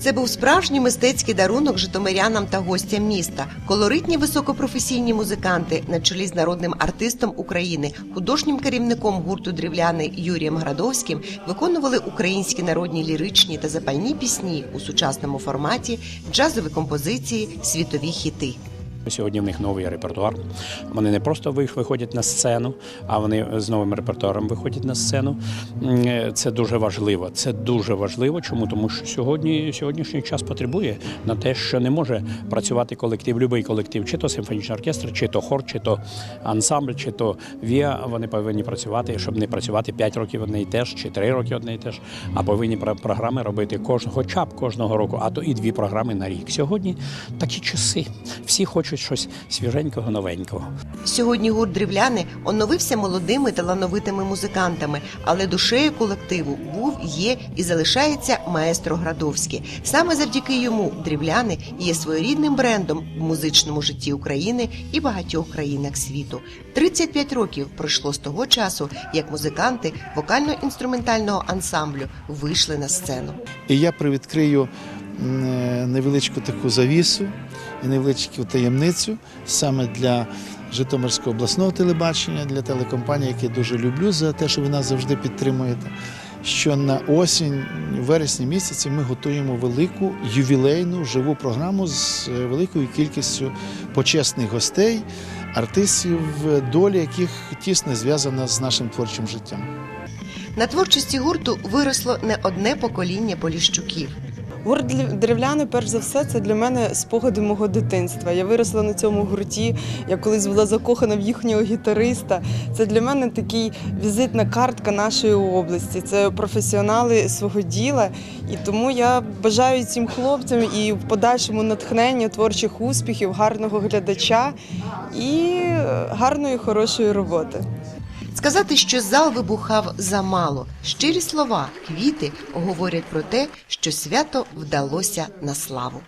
Це був справжній мистецький дарунок житомирянам та гостям міста. Колоритні високопрофесійні музиканти на чолі з народним артистом України, художнім керівником гурту дрівляни Юрієм Градовським виконували українські народні ліричні та запальні пісні у сучасному форматі, джазові композиції, світові хіти. Сьогодні в них новий репертуар. Вони не просто виходять на сцену, а вони з новим репертуаром виходять на сцену. Е, Це дуже важливо. Це дуже важливо. Чому? Тому що сьогодні сьогоднішній час потребує на те, що не може працювати колектив, будь-який колектив, чи то симфонічний оркестр, чи то хор, чи то ансамбль, чи то віа. Вони повинні працювати, щоб не працювати 5 років одне і те ж, чи 3 роки одне і те ж, а повинні програми робити кожного, хоча б кожного року, а то і дві програми на рік. Сьогодні такі часи. Всі хочуть щось свіженького, новенького. Сьогодні гурт дрівляни оновився молодими талановитими музикантами, але душею колективу був, є і залишається маестро Градовський. Саме завдяки йому дрівляни є своєрідним брендом в музичному житті України і багатьох країнах світу. 35 років пройшло з того часу, як музиканти вокально-інструментального ансамблю вийшли на сцену. І я привідкрию невеличку таку завісу і невеличку таємницю саме для Житомирського обласного телебачення, для телекомпанії, яке дуже люблю за те, що ви нас завжди підтримуєте. Що на осінь, вересні місяці ми готуємо велику ювілейну живу програму з е, великою кількістю почесних гостей, артистів, е, доля яких тісно зв'язана з нашим творчим життям. На творчості гурту виросло не одне покоління поліщуків. Гурт Дрів- перш за все, це для мене спогади мого дитинства. Я виросла на цьому гурті. Я колись була закохана в їхнього гітариста. Це для мене такий візитна картка нашої області. Це професіонали свого діла. І тому я бажаю цим хлопцям і в подальшому натхнення, творчих успіхів, гарного глядача і е, гарної хорошої роботи. Сказати, що зал вибухав замало. Щирі слова, квіти говорять про те, що свято вдалося на славу.